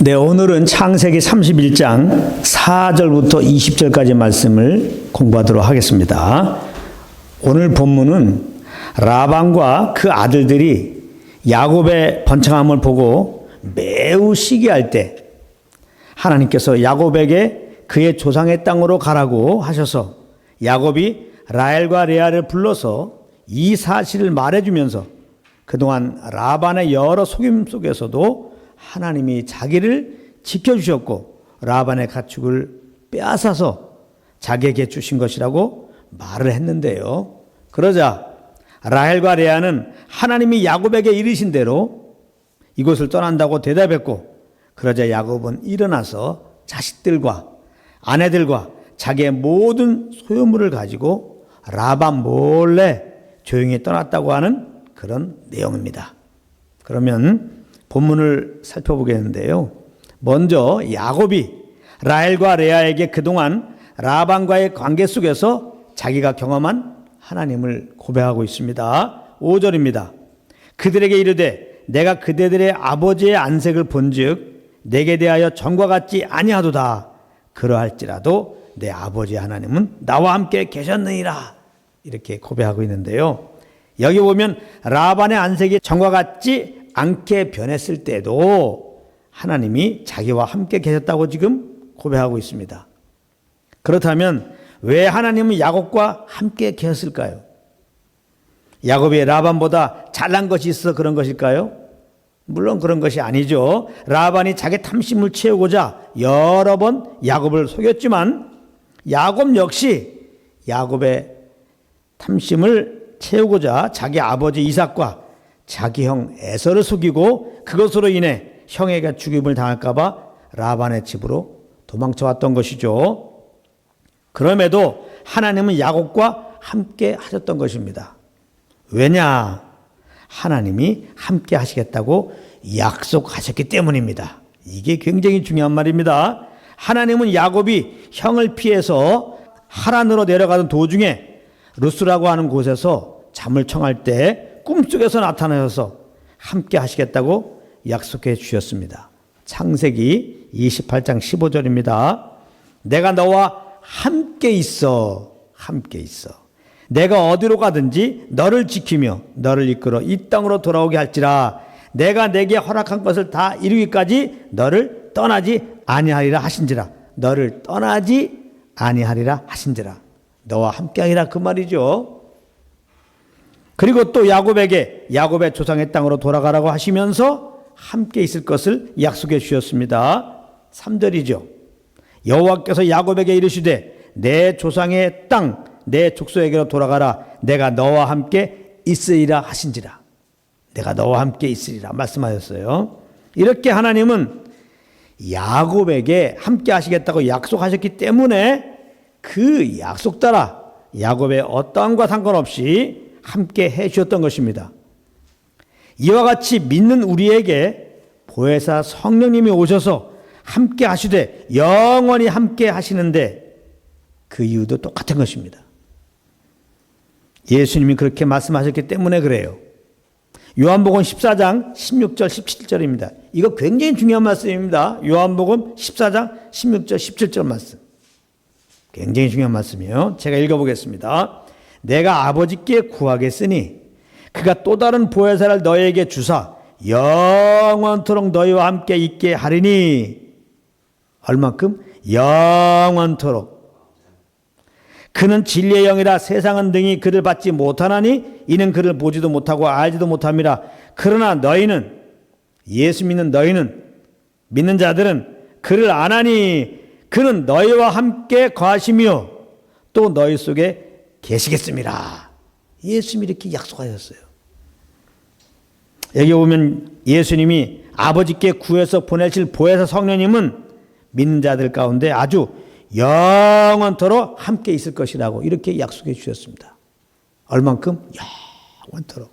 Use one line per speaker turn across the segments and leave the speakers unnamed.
네, 오늘은 창세기 31장 4절부터 20절까지 말씀을 공부하도록 하겠습니다. 오늘 본문은 라반과 그 아들들이 야곱의 번창함을 보고 매우 시기할 때 하나님께서 야곱에게 그의 조상의 땅으로 가라고 하셔서 야곱이 라헬과 레아를 불러서 이 사실을 말해주면서 그동안 라반의 여러 속임 속에서도 하나님이 자기를 지켜주셨고 라반의 가축을 빼앗아서 자기에게 주신 것이라고 말을 했는데요. 그러자 라헬과 레아는 하나님이 야곱에게 이르신 대로 이곳을 떠난다고 대답했고 그러자 야곱은 일어나서 자식들과 아내들과 자기의 모든 소유물을 가지고 라반 몰래 조용히 떠났다고 하는 그런 내용입니다. 그러면 본문을 살펴보겠는데요. 먼저 야곱이 라헬과 레아에게 그동안 라반과의 관계 속에서 자기가 경험한 하나님을 고백하고 있습니다. 5절입니다. 그들에게 이르되 내가 그대들의 아버지의 안색을 본즉 내게 대하여 전과 같지 아니하도다. 그러할지라도 내 아버지 하나님은 나와 함께 계셨느니라. 이렇게 고백하고 있는데요. 여기 보면 라반의 안색이 전과 같지 않게 변했을 때도 하나님이 자기와 함께 계셨다고 지금 고백하고 있습니다. 그렇다면 왜 하나님은 야곱과 함께 계셨을까요? 야곱이 라반보다 잘난 것이 있어 그런 것일까요? 물론 그런 것이 아니죠. 라반이 자기 탐심을 채우고자 여러 번 야곱을 속였지만 야곱 역시 야곱의 탐심을 채우고자 자기 아버지 이삭과 자기 형 에서를 속이고 그것으로 인해 형에게 죽임을 당할까봐 라반의 집으로 도망쳐 왔던 것이죠. 그럼에도 하나님은 야곱과 함께 하셨던 것입니다. 왜냐? 하나님이 함께 하시겠다고 약속하셨기 때문입니다. 이게 굉장히 중요한 말입니다. 하나님은 야곱이 형을 피해서 하란으로 내려가던 도중에 루스라고 하는 곳에서 잠을 청할 때 꿈속에서 나타나셔서 함께 하시겠다고 약속해 주셨습니다. 창세기 28장 15절입니다. 내가 너와 함께 있어. 함께 있어. 내가 어디로 가든지 너를 지키며 너를 이끌어 이 땅으로 돌아오게 할지라 내가 내게 허락한 것을 다 이루기까지 너를 떠나지 아니하리라 하신지라 너를 떠나지 아니하리라 하신지라 너와 함께하리라 그 말이죠. 그리고 또 야곱에게 야곱의 조상의 땅으로 돌아가라고 하시면서 함께 있을 것을 약속해 주셨습니다. 3절이죠. 여호와께서 야곱에게 이르시되 내 조상의 땅 내 족속에게로 돌아가라 내가 너와 함께 있으리라 하신지라 내가 너와 함께 있으리라 말씀하셨어요. 이렇게 하나님은 야곱에게 함께 하시겠다고 약속하셨기 때문에 그 약속 따라 야곱의 어떠함과 상관없이 함께 해 주셨던 것입니다. 이와 같이 믿는 우리에게 보혜사 성령님이 오셔서 함께 하시되 영원히 함께 하시는데 그 이유도 똑같은 것입니다. 예수님이 그렇게 말씀하셨기 때문에 그래요. 요한복음 14장 16절 17절입니다. 이거 굉장히 중요한 말씀입니다. 요한복음 14장 16절 17절 말씀. 굉장히 중요한 말씀이에요. 제가 읽어보겠습니다. 내가 아버지께 구하겠으니 그가 또 다른 보혜사를 너에게 주사 영원토록 너희와 함께 있게 하리니. 얼만큼? 영원토록. 그는 진리의 영이라 세상은 등이 그를 받지 못하나니 이는 그를 보지도 못하고 알지도 못함이라. 그러나 너희는 예수 믿는 너희는 믿는 자들은 그를 아나니 그는 너희와 함께 거하시며 또 너희 속에 계시겠습니다. 예수님이 이렇게 약속하셨어요. 여기 보면 예수님이 아버지께 구해서 보내실 보혜사 성령님은 믿는 자들 가운데 아주 영원토록 함께 있을 것이라고 이렇게 약속해 주셨습니다. 얼만큼? 영원토록.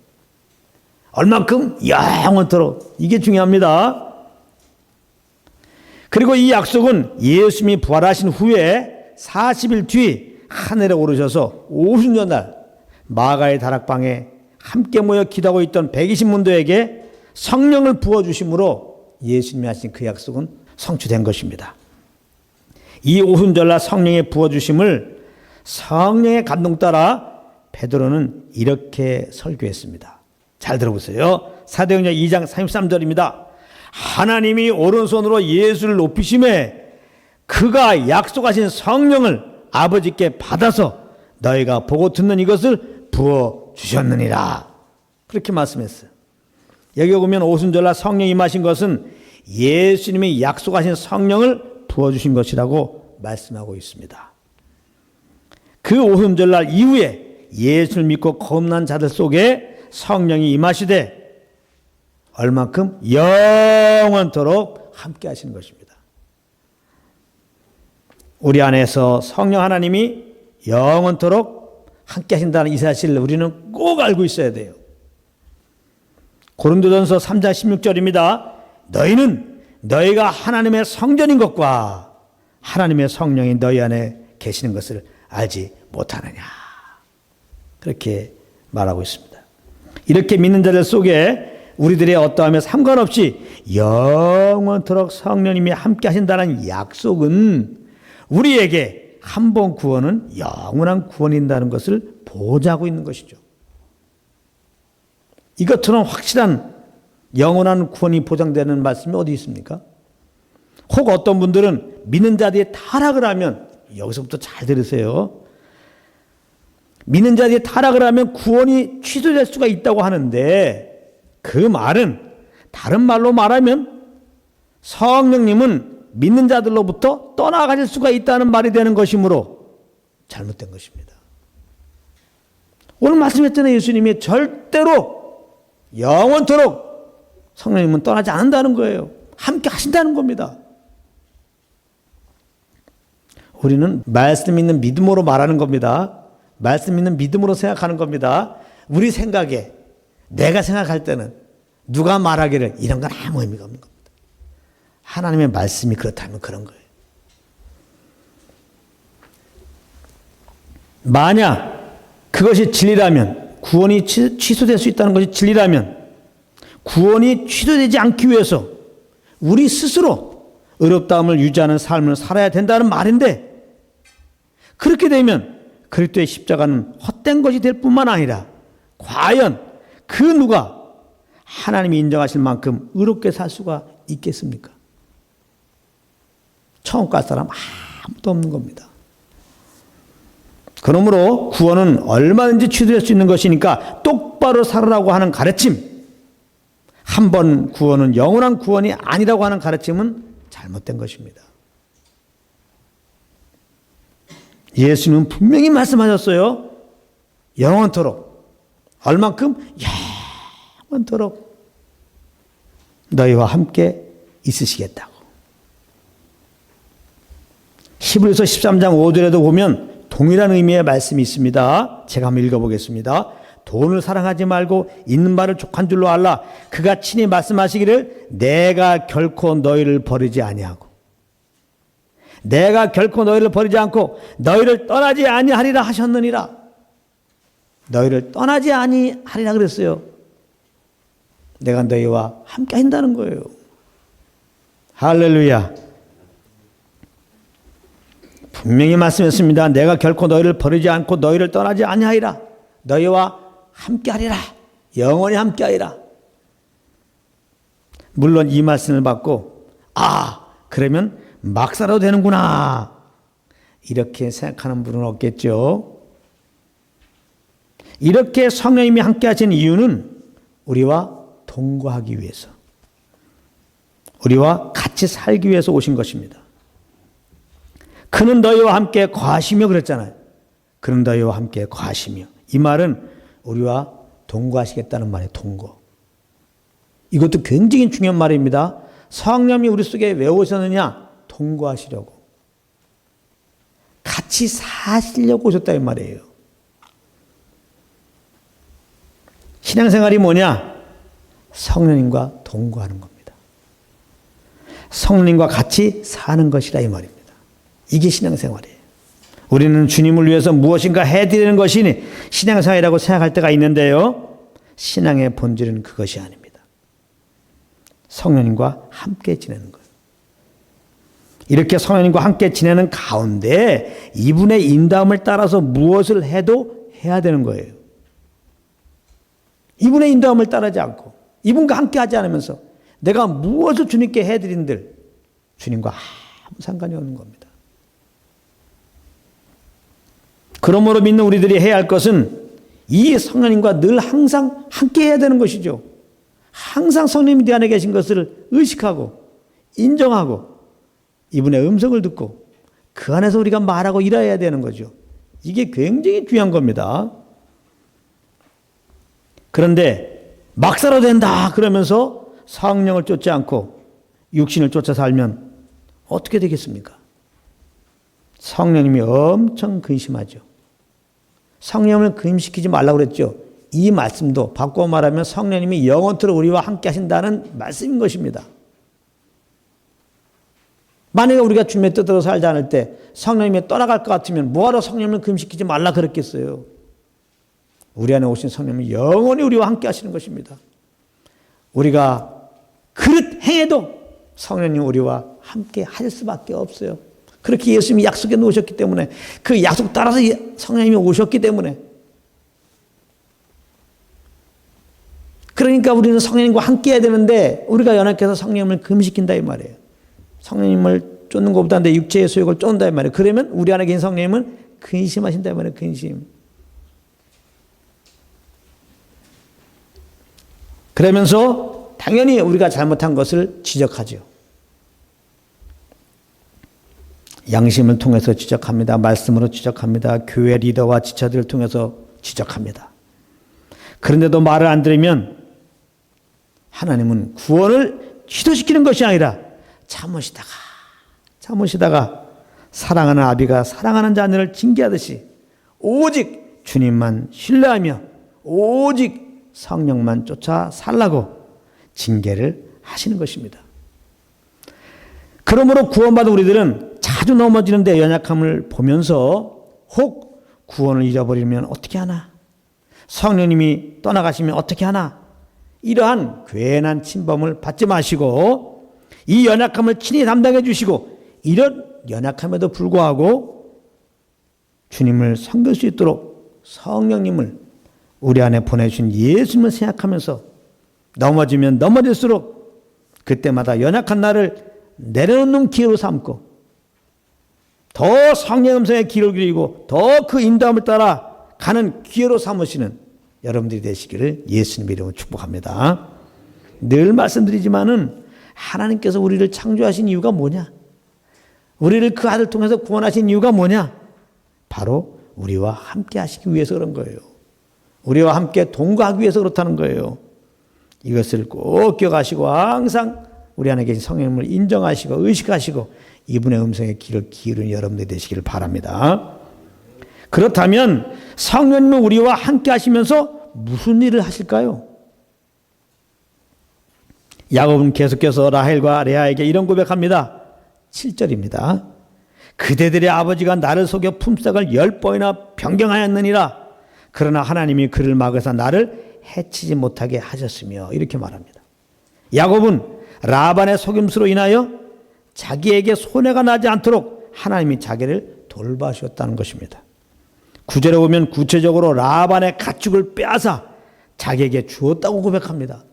얼만큼? 영원토록. 이게 중요합니다. 그리고 이 약속은 예수님이 부활하신 후에 40일 뒤 하늘에 오르셔서 오순절날 마가의 다락방에 함께 모여 기도하고 있던 120문도에게 성령을 부어주심으로 예수님이 하신 그 약속은 성취된 것입니다. 이 오순절날 성령의 부어주심을 성령의 감동 따라 베드로는 이렇게 설교했습니다. 잘 들어보세요. 사도행전 2장 33절입니다. 하나님이 오른손으로 예수를 높이심에 그가 약속하신 성령을 아버지께 받아서 너희가 보고 듣는 이것을 부어 주셨느니라. 그렇게 말씀했어요. 여기 보면 오순절날 성령이 임하신 것은 예수님이 약속하신 성령을 부어 주신 것이라고 말씀하고 있습니다. 그 오순절날 이후에 예수를 믿고 겁난 자들 속에 성령이 임하시되 얼만큼 영원토록 함께 하시는 것입니다. 우리 안에서 성령 하나님이 영원토록 함께 하신다는 이 사실을 우리는 꼭 알고 있어야 돼요. 고린도전서 3장 16절입니다. 너희는 너희가 하나님의 성전인 것과 하나님의 성령이 너희 안에 계시는 것을 알지 못하느냐. 그렇게 말하고 있습니다. 이렇게 믿는 자들 속에 우리들의 어떠함에 상관없이 영원토록 성령님이 함께 하신다는 약속은 우리에게 한 번 구원은 영원한 구원인다는 것을 보장하고 있는 것이죠. 이것처럼 확실한 영원한 구원이 보장되는 말씀이 어디 있습니까? 혹 어떤 분들은 믿는 자들이 타락을 하면 여기서부터 잘 들으세요. 믿는 자들이 타락을 하면 구원이 취소될 수가 있다고 하는데 그 말은 다른 말로 말하면 성령님은 믿는 자들로부터 떠나가실 수가 있다는 말이 되는 것이므로 잘못된 것입니다. 오늘 말씀했잖아요. 예수님이 절대로 영원토록 성령님은 떠나지 않는다는 거예요. 함께 하신다는 겁니다. 우리는 말씀 있는 믿음으로 말하는 겁니다. 말씀 있는 믿음으로 생각하는 겁니다. 우리 생각에 내가 생각할 때는 누가 말하기를 이런 건 아무 의미가 없는 겁니다. 하나님의 말씀이 그렇다면 그런 거예요. 만약 그것이 진리라면 구원이 취소될 수 있다는 것이 진리라면 구원이 취소되지 않기 위해서 우리 스스로 의롭다움을 유지하는 삶을 살아야 된다는 말인데 그렇게 되면 그리스도의 십자가는 헛된 것이 될 뿐만 아니라 과연 그 누가 하나님이 인정하실 만큼 의롭게 살 수가 있겠습니까? 천국 갈 사람 아무도 없는 겁니다. 그러므로 구원은 얼마든지 취소될 수 있는 것이니까 똑바로 살으라고 하는 가르침, 한 번 구원은 영원한 구원이 아니라고 하는 가르침은 잘못된 것입니다. 예수님은 분명히 말씀하셨어요. 영원토록. 얼만큼? 영원토록 너희와 함께 있으시겠다고. 히브리서 13장 5절에도 보면 동일한 의미의 말씀이 있습니다. 제가 한번 읽어보겠습니다. 돈을 사랑하지 말고 있는 바를 족한 줄로 알라. 그가 친히 말씀하시기를 내가 결코 너희를 버리지 아니하고 내가 결코 너희를 버리지 않고 너희를 떠나지 아니하리라 하셨느니라. 너희를 떠나지 아니하리라 그랬어요. 내가 너희와 함께 한다는 거예요. 할렐루야. 분명히 말씀했습니다. 내가 결코 너희를 버리지 않고 너희를 떠나지 아니하리라. 너희와 함께하리라. 영원히 함께하리라. 물론 이 말씀을 받고 아 그러면 막 살아도 되는구나 이렇게 생각하는 분은 없겠죠. 이렇게 성령님이 함께하신 이유는 우리와 동거하기 위해서, 우리와 같이 살기 위해서 오신 것입니다. 그는 너희와 함께 과시며 그랬잖아요. 그는 너희와 함께 과시며 이 말은 우리와 동거하시겠다는 말이에요. 동거. 이것도 굉장히 중요한 말입니다. 성령이 우리 속에 왜 오셨느냐? 동거하시려고. 같이 사시려고 오셨다 이 말이에요. 신앙생활이 뭐냐? 성령님과 동거하는 겁니다. 성령님과 같이 사는 것이라 이 말입니다. 이게 신앙생활이에요. 우리는 주님을 위해서 무엇인가 해드리는 것이 신앙생활이라고 생각할 때가 있는데요. 신앙의 본질은 그것이 아닙니다. 성령님과 함께 지내는 거예요. 이렇게 성령님과 함께 지내는 가운데 이분의 인도함을 따라서 무엇을 해도 해야 되는 거예요. 이분의 인도함을 따르지 않고 이분과 함께 하지 않으면서 내가 무엇을 주님께 해드린들 주님과 아무 상관이 없는 겁니다. 그러므로 믿는 우리들이 해야 할 것은 이 성령님과 늘 항상 함께 해야 되는 것이죠. 항상 성령님이 내 안에 계신 것을 의식하고 인정하고 이분의 음성을 듣고 그 안에서 우리가 말하고 일해야 되는 거죠. 이게 굉장히 중요한 겁니다. 그런데 막 살아도 된다 그러면서 성령을 쫓지 않고 육신을 쫓아 살면 어떻게 되겠습니까? 성령님이 엄청 근심하죠. 성령을 근심시키지 말라고 그랬죠. 이 말씀도 바꿔 말하면 성령님이 영원토록 우리와 함께 하신다는 말씀인 것입니다. 만약에 우리가 주님의 뜻대로 살지 않을 때 성령님이 떠나갈 것 같으면 뭐하러 성령을 금시키지 말라 그랬겠어요. 우리 안에 오신 성령님이 영원히 우리와 함께 하시는 것입니다. 우리가 그릇 행해도 성령님 우리와 함께 하실 수밖에 없어요. 그렇게 예수님이 약속해 놓으셨기 때문에 그 약속 따라서 성령님이 오셨기 때문에 그러니까 우리는 성령님과 함께 해야 되는데 우리가 연합해서 성령님을 금시킨다 이 말이에요. 성령님을 쫓는 것보다 내 육체의 소욕을 쫓는다 이 말이에요. 그러면 우리 안에 계신 성령님은 근심하신다 이 말이에요. 근심. 그러면서 당연히 우리가 잘못한 것을 지적하죠. 양심을 통해서 지적합니다. 말씀으로 지적합니다. 교회 리더와 지체들을 통해서 지적합니다. 그런데도 말을 안 들으면 하나님은 구원을 취소시키는 것이 아니라 참으시다가 참으시다가 사랑하는 아비가 사랑하는 자녀를 징계하듯이 오직 주님만 신뢰하며 오직 성령만 쫓아 살라고 징계를 하시는 것입니다. 그러므로 구원받은 우리들은 자주 넘어지는 데 연약함을 보면서 혹 구원을 잃어버리면 어떻게 하나? 성령님이 떠나가시면 어떻게 하나? 이러한 괜한 침범을 받지 마시고 이 연약함을 친히 담당해 주시고 이런 연약함에도 불구하고 주님을 섬길 수 있도록 성령님을 우리 안에 보내주신 예수님을 생각하면서 넘어지면 넘어질수록 그때마다 연약한 나를 내려놓는 기회로 삼고 더 성령 음성의 길을 그리고 더 그 인도함을 따라 가는 기회로 삼으시는 여러분들이 되시기를 예수님 이름으로 축복합니다. 늘 말씀드리지만은 하나님께서 우리를 창조하신 이유가 뭐냐? 우리를 그 아들 통해서 구원하신 이유가 뭐냐? 바로 우리와 함께 하시기 위해서 그런 거예요. 우리와 함께 동거하기 위해서 그렇다는 거예요. 이것을 꼭 기억하시고 항상 우리 안에 계신 성령님을 인정하시고 의식하시고 이분의 음성에 귀를 기울이는 여러분들 되시기를 바랍니다. 그렇다면 성령님은 우리와 함께 하시면서 무슨 일을 하실까요? 야곱은 계속해서 라헬과 레아에게 이런 고백합니다. 7절입니다. 그대들의 아버지가 나를 속여 품삯을 열 번이나 변경하였느니라. 그러나 하나님이 그를 막으사 나를 해치지 못하게 하셨으며 이렇게 말합니다. 야곱은 라반의 속임수로 인하여 자기에게 손해가 나지 않도록 하나님이 자기를 돌봐주었다는 것입니다. 구절에 보면 구체적으로 라반의 가축을 빼앗아 자기에게 주었다고 고백합니다.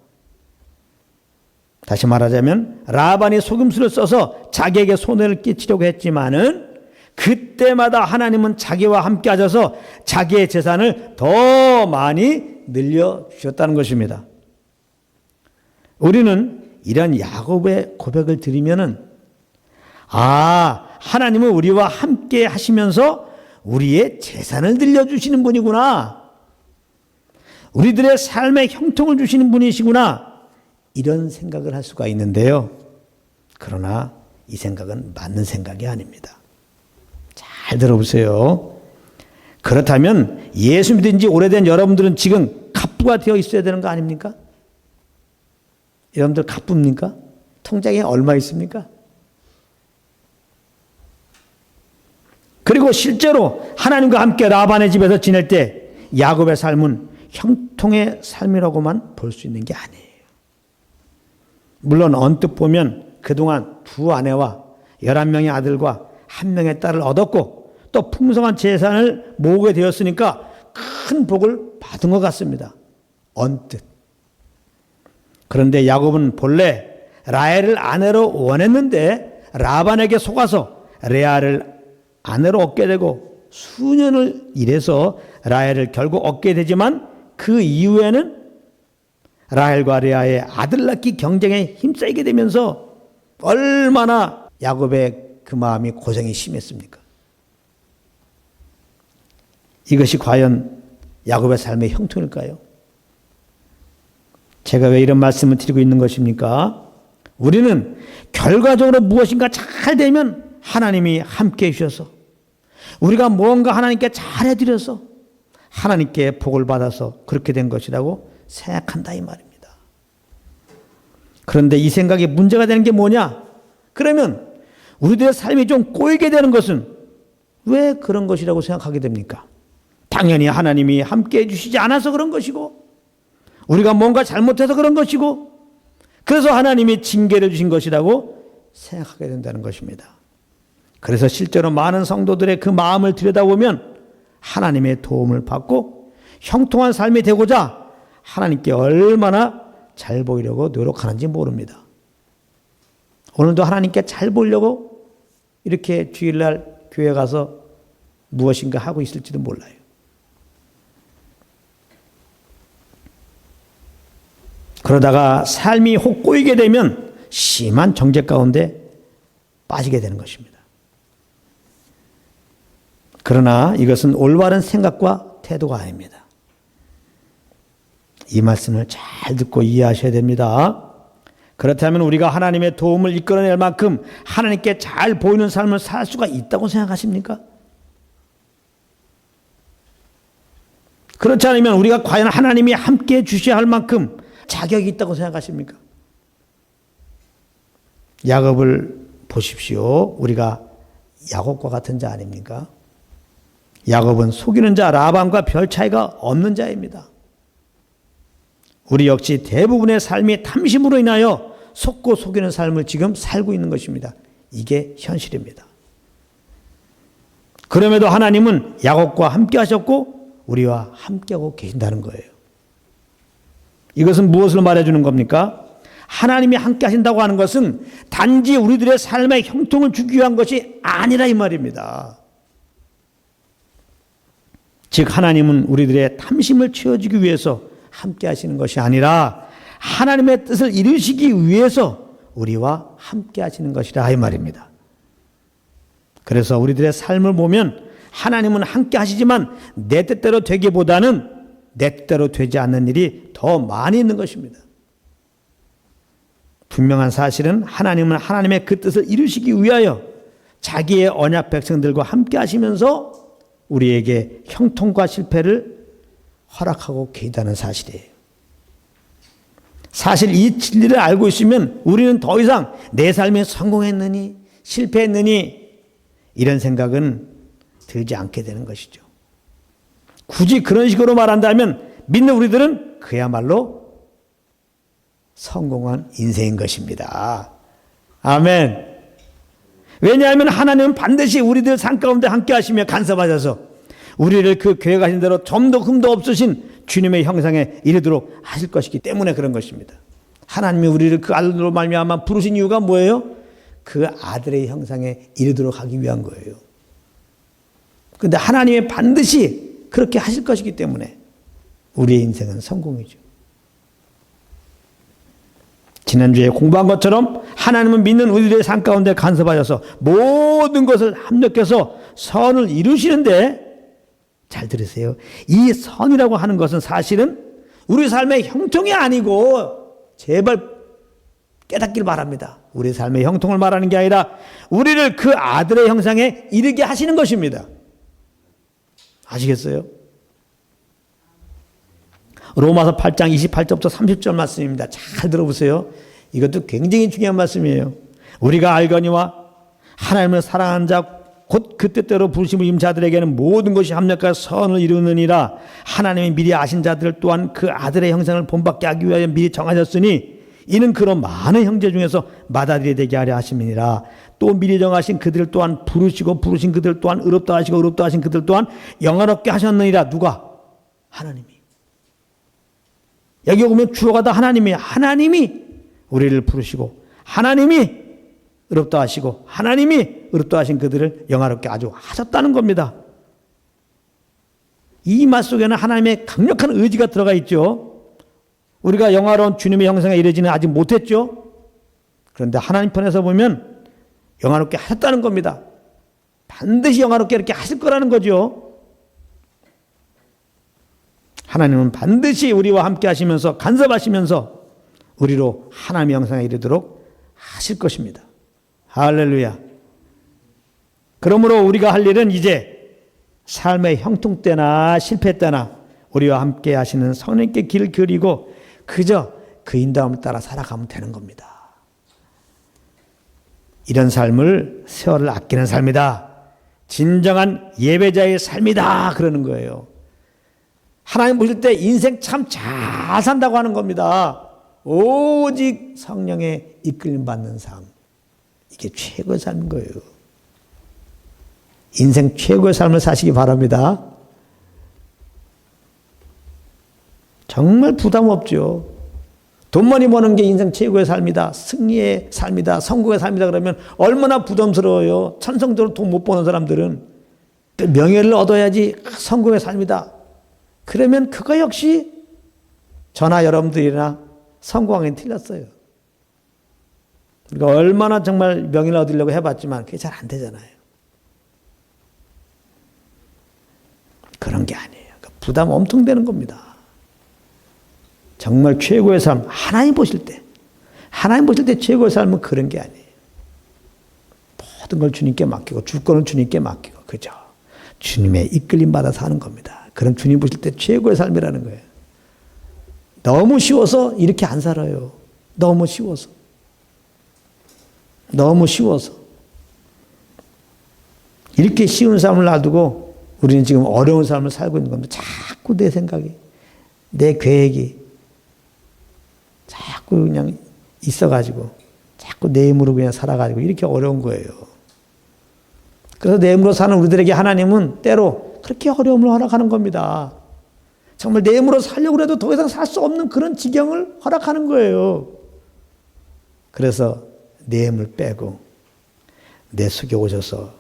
다시 말하자면 라반이 속임수를 써서 자기에게 손해를 끼치려고 했지만은 그때마다 하나님은 자기와 함께 하셔서 자기의 재산을 더 많이 늘려 주셨다는 것입니다. 우리는 이런 야곱의 고백을 드리면은 아, 하나님은 우리와 함께 하시면서 우리의 재산을 늘려주시는 분이구나. 우리들의 삶의 형통을 주시는 분이시구나. 이런 생각을 할 수가 있는데요. 그러나 이 생각은 맞는 생각이 아닙니다. 잘 들어보세요. 그렇다면 예수 믿은 지 오래된 여러분들은 지금 갑부가 되어 있어야 되는 거 아닙니까? 여러분들 갑부입니까? 통장에 얼마 있습니까? 그리고 실제로 하나님과 함께 라반의 집에서 지낼 때 야곱의 삶은 형통의 삶이라고만 볼 수 있는 게 아니에요. 물론 언뜻 보면 그동안 두 아내와 열한 명의 아들과 한 명의 딸을 얻었고 또 풍성한 재산을 모으게 되었으니까 큰 복을 받은 것 같습니다. 언뜻. 그런데 야곱은 본래 라헬을 아내로 원했는데 라반에게 속아서 레아를 아내로 얻게 되고 수년을 일해서 라헬을 결국 얻게 되지만 그 이후에는 라헬과 레아의 아들 낳기 경쟁에 힘쓰이게 되면서 얼마나 야곱의 그 마음이 고생이 심했습니까? 이것이 과연 야곱의 삶의 형통일까요? 제가 왜 이런 말씀을 드리고 있는 것입니까? 우리는 결과적으로 무엇인가 잘 되면 하나님이 함께 해주셔서 우리가 무언가 하나님께 잘 해드려서 하나님께 복을 받아서 그렇게 된 것이라고 생각한다 이 말입니다. 그런데 이 생각에 문제가 되는 게 뭐냐? 그러면 우리들의 삶이 좀 꼬이게 되는 것은 왜 그런 것이라고 생각하게 됩니까? 당연히 하나님이 함께 해주시지 않아서 그런 것이고 우리가 뭔가 잘못해서 그런 것이고 그래서 하나님이 징계를 주신 것이라고 생각하게 된다는 것입니다. 그래서 실제로 많은 성도들의 그 마음을 들여다보면 하나님의 도움을 받고 형통한 삶이 되고자 하나님께 얼마나 잘 보이려고 노력하는지 모릅니다. 오늘도 하나님께 잘 보려고 이렇게 주일날 교회 가서 무엇인가 하고 있을지도 몰라요. 그러다가 삶이 혹 꼬이게 되면 심한 정죄 가운데 빠지게 되는 것입니다. 그러나 이것은 올바른 생각과 태도가 아닙니다. 이 말씀을 잘 듣고 이해하셔야 됩니다. 그렇다면 우리가 하나님의 도움을 이끌어낼 만큼 하나님께 잘 보이는 삶을 살 수가 있다고 생각하십니까? 그렇지 않으면 우리가 과연 하나님이 함께 주셔야 할 만큼 자격이 있다고 생각하십니까? 야곱을 보십시오. 우리가 야곱과 같은 자 아닙니까? 야곱은 속이는 자 라반과 별 차이가 없는 자입니다. 우리 역시 대부분의 삶이 탐심으로 인하여 속고 속이는 삶을 지금 살고 있는 것입니다. 이게 현실입니다. 그럼에도 하나님은 야곱과 함께 하셨고 우리와 함께하고 계신다는 거예요. 이것은 무엇을 말해주는 겁니까? 하나님이 함께 하신다고 하는 것은 단지 우리들의 삶의 형통을 주기 위한 것이 아니라 이 말입니다. 즉, 하나님은 우리들의 탐심을 채워주기 위해서 함께 하시는 것이 아니라 하나님의 뜻을 이루시기 위해서 우리와 함께 하시는 것이라 이 말입니다. 그래서 우리들의 삶을 보면 하나님은 함께 하시지만 내 뜻대로 되기보다는 내 뜻대로 되지 않는 일이 더 많이 있는 것입니다. 분명한 사실은 하나님은 하나님의 그 뜻을 이루시기 위하여 자기의 언약 백성들과 함께 하시면서 우리에게 형통과 실패를 허락하고 계시다는 사실이에요. 사실 이 진리를 알고 있으면 우리는 더 이상 내 삶에 성공했느니 실패했느니 이런 생각은 들지 않게 되는 것이죠. 굳이 그런 식으로 말한다면 믿는 우리들은 그야말로 성공한 인생인 것입니다. 아멘. 왜냐하면 하나님은 반드시 우리들 삶 가운데 함께 하시며 간섭하셔서 우리를 그 계획하신 대로 좀더 흠도 없으신 주님의 형상에 이르도록 하실 것이기 때문에 그런 것입니다. 하나님이 우리를 그 아들로 말미암아 부르신 이유가 뭐예요? 그 아들의 형상에 이르도록 하기 위한 거예요. 그런데 하나님이 반드시 그렇게 하실 것이기 때문에 우리의 인생은 성공이죠. 지난주에 공부한 것처럼 하나님은 믿는 우리들의 삶 가운데 간섭하셔서 모든 것을 합력해서 선을 이루시는데 잘 들으세요. 이 선이라고 하는 것은 사실은 우리 삶의 형통이 아니고 제발 깨닫길 바랍니다. 우리 삶의 형통을 말하는 게 아니라 우리를 그 아들의 형상에 이르게 하시는 것입니다. 아시겠어요? 로마서 8장 28절부터 30절 말씀입니다. 잘 들어보세요. 이것도 굉장히 중요한 말씀이에요. 우리가 알거니와 하나님을 사랑하는 자, 곧그 뜻대로 부르심을 입은 자들에게는 모든 것이 합력과 선을 이루느니라 하나님이 미리 아신 자들 또한 그 아들의 형상을 본받게 하기 위하여 미리 정하셨으니 이는 그런 많은 형제 중에서 맏아들이 되게 하려 하심이니라. 또 미리 정하신 그들 또한 부르시고 부르신 그들 또한 의롭다 하시고 의롭다 하신 그들 또한 영화롭게 하셨느니라. 누가? 하나님이. 여기 보면 주어가 다 하나님이. 하나님이 우리를 부르시고 하나님이 의롭다 하시고 하나님이 의롭다 하신 그들을 영화롭게 아주 하셨다는 겁니다. 이 말 속에는 하나님의 강력한 의지가 들어가 있죠. 우리가 영화로운 주님의 형상에 이르지는 아직 못했죠. 그런데 하나님 편에서 보면 영화롭게 하셨다는 겁니다. 반드시 영화롭게 이렇게 하실 거라는 거죠. 하나님은 반드시 우리와 함께 하시면서 간섭하시면서 우리로 하나님의 형상에 이르도록 하실 것입니다. 할렐루야. 그러므로 우리가 할 일은 이제 삶의 형통 때나 실패 때나 우리와 함께 하시는 성령께 길을 그리고 그저 그 인도함을 따라 살아가면 되는 겁니다. 이런 삶을 세월을 아끼는 삶이다. 진정한 예배자의 삶이다. 그러는 거예요. 하나님 보실 때 인생 참 잘 산다고 하는 겁니다. 오직 성령의 이끌림 받는 삶. 이게 최고의 삶인 거예요. 인생 최고의 삶을 사시기 바랍니다. 정말 부담 없죠. 돈 많이 버는 게 인생 최고의 삶이다. 승리의 삶이다. 성공의 삶이다. 그러면 얼마나 부담스러워요. 천성적으로 돈 못 버는 사람들은. 명예를 얻어야지 성공의 삶이다. 그러면 그거 역시 저나 여러분들이나 성공하기 틀렸어요. 그러니까 얼마나 정말 명예를 얻으려고 해봤지만 그게 잘 안 되잖아요. 그런 게 아니에요. 그러니까 부담 엄청 되는 겁니다. 정말 최고의 삶, 하나님 보실 때, 하나님 보실 때 최고의 삶은 그런 게 아니에요. 모든 걸 주님께 맡기고, 주권을 주님께 맡기고, 그죠? 주님의 이끌림 받아 사는 겁니다. 그럼 주님 보실 때 최고의 삶이라는 거예요. 너무 쉬워서 이렇게 안 살아요. 너무 쉬워서. 너무 쉬워서. 이렇게 쉬운 삶을 놔두고 우리는 지금 어려운 삶을 살고 있는 겁니다. 자꾸 내 생각이, 내 계획이 자꾸 그냥 있어가지고 자꾸 내 힘으로 그냥 살아가지고 이렇게 어려운 거예요. 그래서 내 힘으로 사는 우리들에게 하나님은 때로 그렇게 어려움을 허락하는 겁니다. 정말 내 힘으로 살려고 해도 더 이상 살 수 없는 그런 지경을 허락하는 거예요. 그래서 내 힘을 빼고 내 속에 오셔서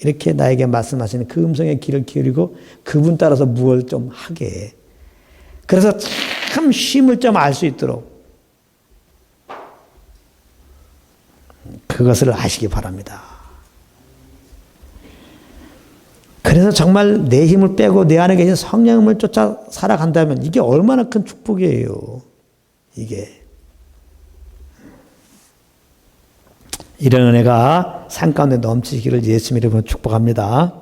이렇게 나에게 말씀하시는 그 음성의 길을 기울이고 그분 따라서 무엇을 좀 하게. 그래서 참 쉼을 좀 알 수 있도록 그것을 아시기 바랍니다. 그래서 정말 내 힘을 빼고 내 안에 계신 성령을 쫓아 살아간다면 이게 얼마나 큰 축복이에요. 이게. 이런 은혜가 산 가운데 넘치기를 예수님 이름으로 축복합니다.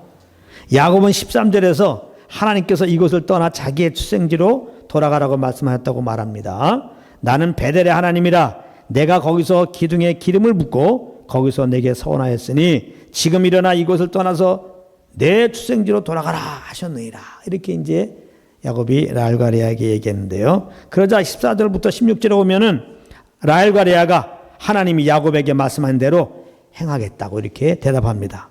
야곱은 13절에서 하나님께서 이곳을 떠나 자기의 출생지로 돌아가라고 말씀하셨다고 말합니다. 나는 베델의 하나님이라 내가 거기서 기둥에 기름을 붓고 거기서 내게 서원하였으니 지금 일어나 이곳을 떠나서 내 출생지로 돌아가라 하셨느니라. 이렇게 이제 야곱이 라엘과 레아에게 얘기했는데요. 그러자 14절부터 16절에 오면은 라엘과 레아가 하나님이 야곱에게 말씀한 대로 행하겠다고 이렇게 대답합니다.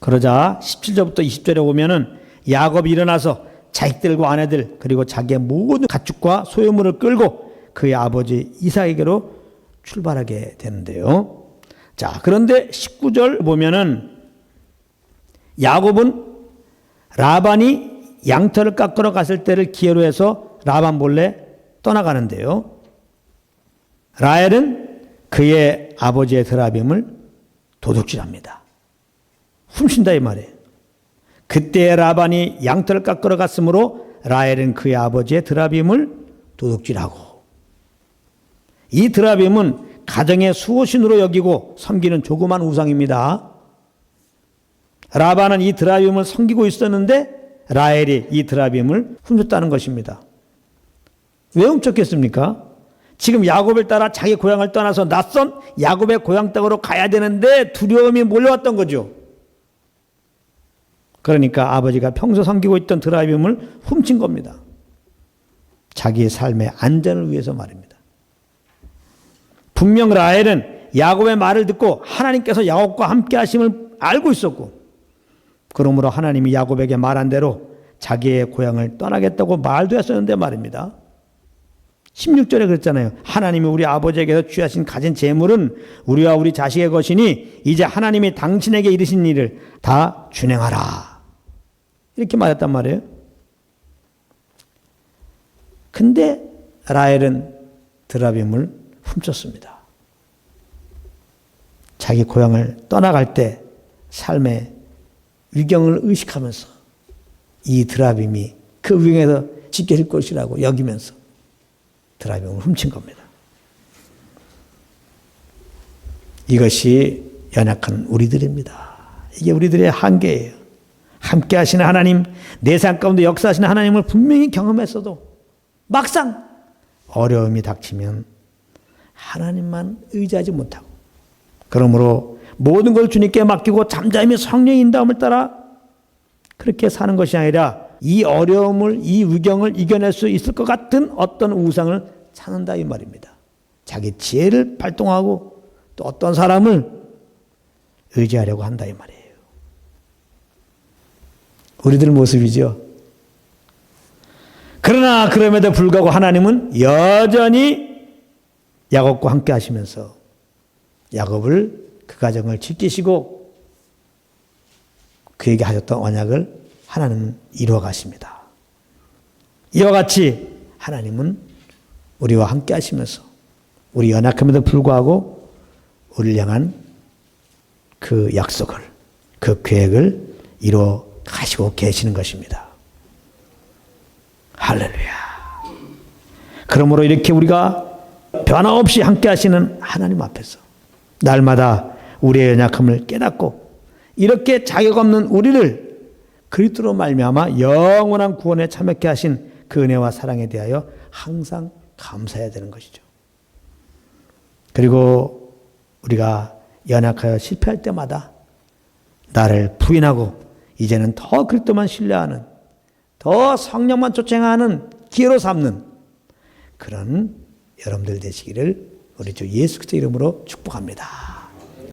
그러자 17절부터 20절에 오면은 야곱이 일어나서 자식들과 아내들 그리고 자기의 모든 가축과 소유물을 끌고 그의 아버지 이삭에게로 출발하게 되는데요. 자, 그런데 19절 보면은 야곱은 라반이 양털을 깎으러 갔을 때를 기회로 해서 라반 몰래 떠나가는데요. 라헬은 그의 아버지의 드라빔을 도둑질합니다. 훔친다 이 말이에요. 그때 라반이 양털을 깎으러 갔으므로 라헬은 그의 아버지의 드라빔을 도둑질하고 이 드라빔은 가정의 수호신으로 여기고 섬기는 조그만 우상입니다. 라반은 이 드라빔을 섬기고 있었는데 라헬이 이 드라빔을 훔쳤다는 것입니다. 왜 훔쳤겠습니까? 지금 야곱을 따라 자기 고향을 떠나서 낯선 야곱의 고향 땅으로 가야 되는데 두려움이 몰려왔던 거죠. 그러니까 아버지가 평소 섬기고 있던 드라빔을 훔친 겁니다. 자기의 삶의 안전을 위해서 말입니다. 분명 라헬은 야곱의 말을 듣고 하나님께서 야곱과 함께 하심을 알고 있었고 그러므로 하나님이 야곱에게 말한 대로 자기의 고향을 떠나겠다고 말도 했었는데 말입니다. 16절에 그랬잖아요. 하나님이 우리 아버지에게서 취하신 가진 재물은 우리와 우리 자식의 것이니 이제 하나님이 당신에게 이르신 일을 다 준행하라. 이렇게 말했단 말이에요. 근데 라헬은 드라빔을 훔쳤습니다. 자기 고향을 떠나갈 때 삶의 위경을 의식하면서 이 드라빔이 그 위경에서 지킬 것이라고 여기면서 드라빔을 훔친 겁니다. 이것이 연약한 우리들입니다. 이게 우리들의 한계예요. 함께 하시는 하나님, 내 삶 가운데 역사하시는 하나님을 분명히 경험했어도 막상 어려움이 닥치면 하나님만 의지하지 못하고 그러므로 모든 걸 주님께 맡기고 잠잠히 성령의 인도함을 따라 그렇게 사는 것이 아니라 이 어려움을 이 위경을 이겨낼 수 있을 것 같은 어떤 우상을 찾는다 이 말입니다. 자기 지혜를 발동하고 또 어떤 사람을 의지하려고 한다 이 말이에요. 우리들 모습이죠. 그러나 그럼에도 불구하고 하나님은 여전히 야곱과 함께 하시면서 야곱을 그 가정을 지키시고 그에게 하셨던 언약을 하나님은 이루어 가십니다. 이와 같이 하나님은 우리와 함께 하시면서 우리 연약함에도 불구하고 우리를 향한 그 약속을 그 계획을 이루어 가시고 계시는 것입니다. 할렐루야. 그러므로 이렇게 우리가 변함없이 함께 하시는 하나님 앞에서 날마다 우리의 연약함을 깨닫고 이렇게 자격 없는 우리를 그리스도로 말미암아 영원한 구원에 참여케 하신 그 은혜와 사랑에 대하여 항상 감사해야 되는 것이죠. 그리고 우리가 연약하여 실패할 때마다 나를 부인하고 이제는 더 그리스도만 신뢰하는 더 성령만 쫓아가는 기회로 삼는 그런 여러분들 되시기를 우리 주 예수 그리스도 이름으로 축복합니다.